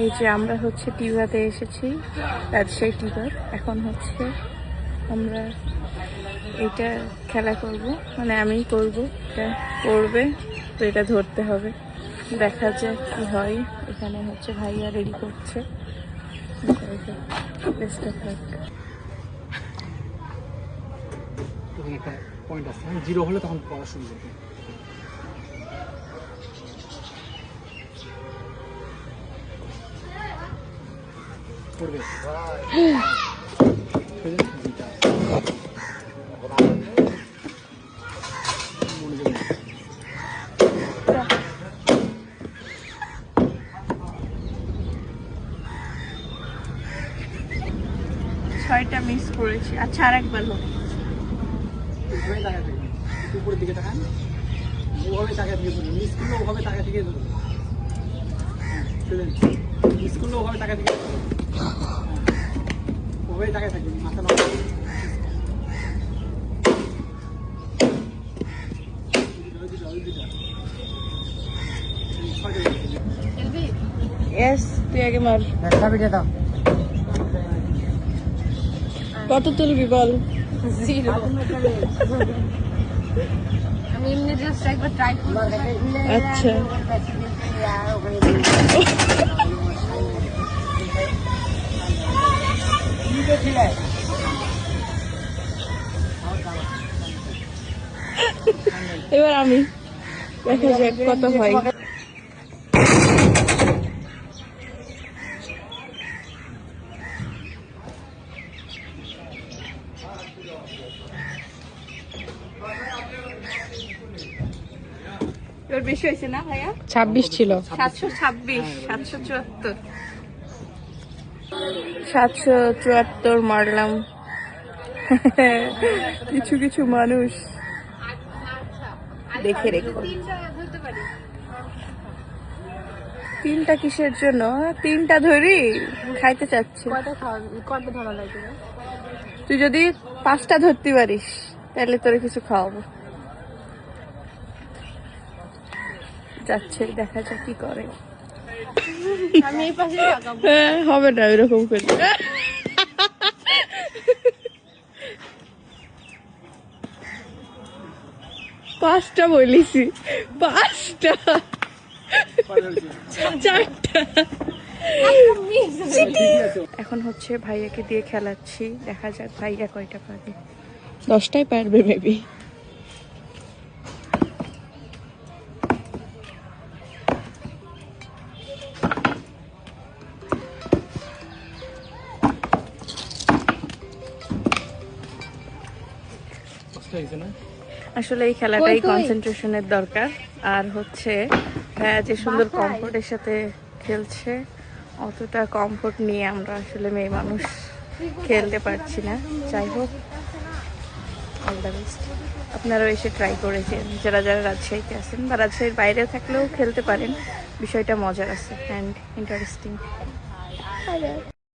এই যে আমরা হচ্ছে টিভাতে এসেছি। রাজশাহী টিভার এখন হচ্ছে আমরা এটা খেলা করব। মানে আমিই করব। এটা করবে, তো এটা ধরতে হবে। দেখা যাক কি হয়। এখানে হচ্ছে ভাইয়া রেডি করছে। জিরো হলে তখন পড়া শুরু করবে। ছয়টা মিস করেছি। আচ্ছা আর একবার হোক উপরের দিকে তাকান। ওভাবে তাকায় থেকে ধরুন মিস করলে ওভাবে তাকায় থেকে ধরুন মিস করলে ওভাবে তাকায় থেকে কত তুলবি বল? আচ্ছা। এবার আমি দেখা যাক কত হয়। এবার বেশি হয়েছে না ভাইয়া? ছাব্বিশ ছিল। সাতশো ছাব্বিশ সাতশো চুয়াত্তর। সাতশো চুয়াত্তর মারলাম। কিছু কিছু মানুষ দেখে রেখো। তিনটা কিসের জন্য? তিনটা ধরি খাইতে চাচ্ছি। তুই যদি পাঁচটা ধরতে পারিস তাহলে তোরে কিছু খাওয়াবো। যাচ্ছে দেখা যাক কি করে। আমি এই পাশে হ্যাঁ হবে না এরকম করে। পাঁচটা বলিছি পাঁচটা। চারটা। এখন হচ্ছে ভাইয়াকে দিয়ে খেলাচ্ছি দেখা যাক ভাইয়া কয়টা পারবে দশটাই পারবে মেবি আসলে এই খেলাটাই? কনসেন্ট্রেশনের দরকার। আর হচ্ছে ভাইয়া যে সুন্দর কমফোর্টের সাথে খেলছে অতটা কমফোর্ট নিয়ে আমরা আসলে মেয়ে মানুষ খেলতে পারছি না। যাই হোক অল দ্য বেস্ট আপনারাও এসে ট্রাই করেছেন। যারা যারা রাজশাহীতে আছেন বা রাজশাহীর বাইরে থাকলেও খেলতে পারেন বিষয়টা মজার আছে অ্যান্ড ইন্টারেস্টিং